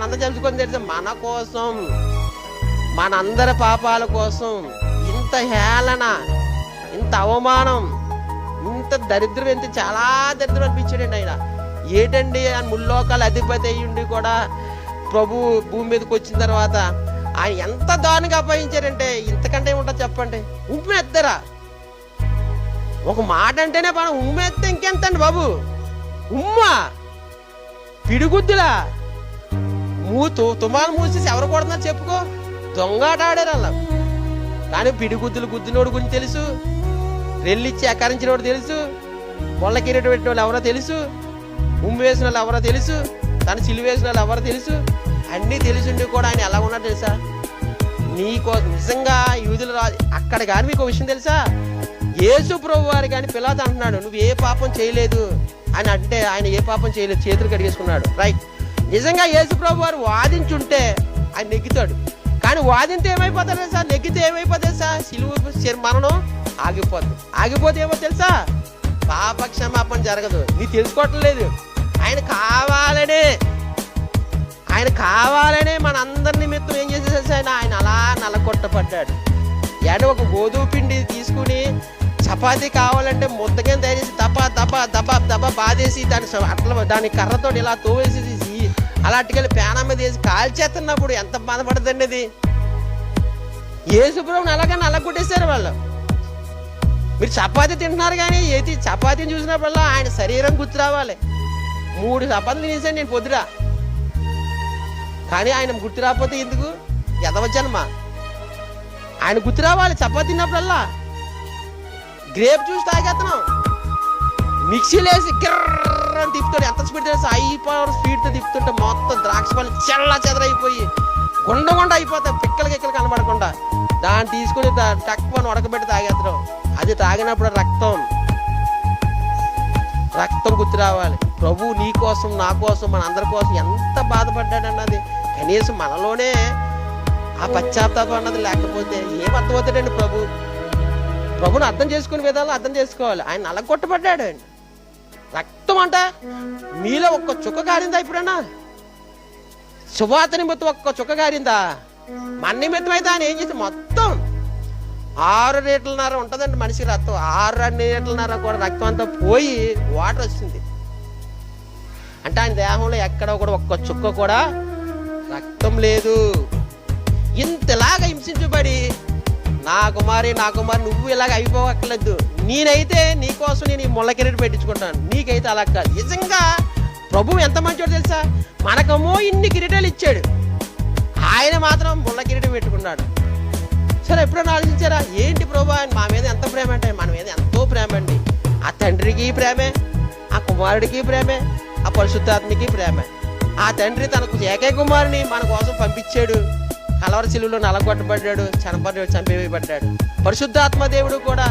మనందరం చంపుకొని తెలిసి. మన కోసం మనందరి పాపాల కోసం ఇంత హేళన ఇంత అవమానం ఇంత దరిద్రం ఎంత చాలా దరిద్రం అనిపించాడండి ఆయన. ఏటండి ఆయన ముల్లోకాల అధిపతి అయ్యుండి కూడా ప్రభు భూమి మీదకి వచ్చిన తర్వాత ఆయన ఎంత దారుణంగా అపహించారంటే ఇంతకంటే ఏముంటుంది చెప్పండి? ఉమ్మెత్తరా. ఒక మాట అంటేనే మనం ఉమ్మెత్తే ఇంకెంతండి బాబు? ఉమ్మా. పిడిగుద్దులా. మూతు తుమాలు మూసేసి ఎవరు కొడుతున్నారు చెప్పుకో. దొంగాట ఆడారు అలా. కానీ పిడిగుద్దులు గుద్దినోడు గురించి తెలుసు. రెల్లిచ్చి ఎకరించినోడు తెలుసు. మొళ్ళకిరీట పెట్టిన వాళ్ళు ఎవరో తెలుసు. ఉమ్మి వేసిన వాళ్ళు ఎవరో తెలుసు. తన సిలువ వేసిన వాళ్ళు ఎవరో తెలుసు. అన్నీ తెలిసిండి కూడా ఆయన ఎలా ఉన్నాడు తెలుసా? నీకో నిజంగా యూదులు రా అక్కడ కానీ మీకు విషయం తెలుసా? యేసు ప్రభు వారు కానీ పిల్లత అంటున్నాడు నువ్వు ఏ పాపం చేయలేదు అని అంటే ఆయన ఏ పాపం చేయలేదు చేతులు కడిగేసుకున్నాడు. రైట్. నిజంగా యేసుప్రభు వారు వాదించుంటే ఆయన నెగ్గుతాడు. కానీ వాదింతే ఏమైపోతాడు సార్ నెగ్గితే ఏమైపోతుంది సార్ సిలువ మరణం ఆగిపోతుంది ఆగిపోతే ఏమో తెలుసా? పాప క్షమాపణ జరగదు. నీ తెలుసుకోవటం లేదు. ఆయన కావాలనే ఆయన కావాలనే మన అందరి నిమిత్తం ఏం చేసేసి ఆయన? ఆయన అలా నలకొట్టబడ్డాడు ఏడ ఒక గోధుమ పిండి తీసుకుని చపాతి కావాలంటే ముద్దగా తయారు చేసి దప దప దప దబా బాధేసి దాని అట్లా దాని కర్రతో ఇలా తోవేసి అలాంటికెళ్ళి అలా పేన మీద వేసి కాల్చేస్తున్నప్పుడు ఎంత బాధపడదండి అది ఏసుప్రభుని అలాగే నల్లగొట్టేశారు వాళ్ళు. మీరు చపాతీ తింటున్నారు కానీ ఏది చపాతీని చూసినప్పుడల్లా ఆయన శరీరం గుర్తు రావాలి. మూడు చపాతీలు తినేసాను నేను పొద్దురా కానీ ఆయన గుర్తు రాకపోతే ఎందుకు? ఎదవ జన్మ. ఆయన గుర్తు రావాలి చపాతీ తిన్నప్పుడల్లా. గ్రేప్ చూసి తాగేస్తున్నాం. మిక్సీలో వేసి కిర్ర అని తిప్పుతాడు. ఎంత స్పీడ్ తెలిసి ఐ పవర్ స్పీడ్తో తిప్పుతుంటే మొత్తం ద్రాక్ష పళ్ళు చెల్ల చెదరైపోయి గుండ గుండ అయిపోతాయి. పిక్కల గిక్కలు కనబడకుండా. దాన్ని తీసుకుని టక్కువని ఉడకబెట్టి తాగేస్తాం అది తాగినప్పుడు రక్తం రక్తం గుర్తు రావాలి. ప్రభు నీ కోసం నా కోసం మన అందరి కోసం ఎంత బాధపడ్డాడన్నది కనీసం మనలోనే ఆ పశ్చాత్తాపం అన్నది లేకపోతే ఏం అర్థమవుతాడండి ప్రభు? ప్రభుని అర్థం చేసుకునే విధాలు అర్థం చేసుకోవాలి. ఆయన నలగొట్టబడ్డాడు అండి రక్తం అంట మీలో ఒక్క చుక్క కారిందా ఇప్పుడన్నా? సువాత నిమిత్తం ఒక్క చుక్క కారిందా మన నిమిత్తం అయితే ఆయన ఏం చేసి మొత్తం ఆరు లీటర్లన్నర ఉంటుందండి మనిషికి రక్తం. ఆరు అన్ని కూడా రక్తం అంతా పోయి వాటర్ వచ్చింది అంటే ఆయన దేహంలో ఎక్కడ కూడా ఒక్క చుక్క కూడా రక్తం లేదు. ఇంతలాగా హింసించబడి నా కుమారి నా కుమారి నువ్వు ఇలాగ అయిపోవట్లేదు నేనైతే నీకోసం నేను ఈ ముళ్ళ కెరీర్ పెట్టించుకుంటాను నీకైతే అలా కాదు. నిజంగా ప్రభు ఎంత మంచోడు తెలుసా? మనకమో ఇన్ని కిరీటాలు ఇచ్చాడు. ఆయన మాత్రం ముళ్ళ కిరీటం పెట్టుకున్నాడు. సరే ఎప్పుడైనా ఆలోచించారా? ఏంటి ప్రభు ఆయన మా మీద ఎంత ప్రేమ అంటే మన మీద ఎంతో ప్రేమ అండి. ఆ తండ్రికి ప్రేమే ఆ కుమారుడికి ప్రేమే ఆ పరిశుద్ధాత్మకి ప్రేమే. ఆ తండ్రి తనకు ఏకైక కుమారుని మన కోసం పంపించాడు. కలవర శిలువలో నలగొట్టబడ్డాడు చనపడ్డాడు చంపేయబడ్డాడు. పరిశుద్ధాత్మ దేవుడు కూడా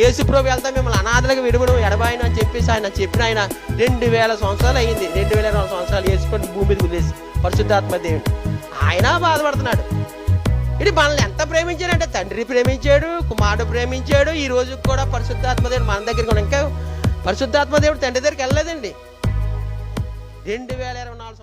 యేసు ప్రభు వెళ్తా మిమ్మల్ని అనాథలకు విడవడం ఎడబాయను అని చెప్పేసి ఆయన చెప్పిన ఆయన రెండు వేల సంవత్సరాలు అయింది. రెండు వేల ఇరవై సంవత్సరాలు వేసుకొని భూమి మీద వదిలేసి పరిశుద్ధాత్మ దేవుడు. ఆయన బాధపడుతున్నాడు. ఇది మనల్ని ఎంత ప్రేమించాడంటే తండ్రి ప్రేమించాడు కుమారుడు ప్రేమించాడు. ఈ రోజు కూడా పరిశుద్ధాత్మ దేవుడు మన దగ్గరికి కూడా ఇంకా పరిశుద్ధాత్మ దేవుడు తండ్రి దగ్గరికి వెళ్ళలేదండి. రెండు వేల ఇరవై నాలుగు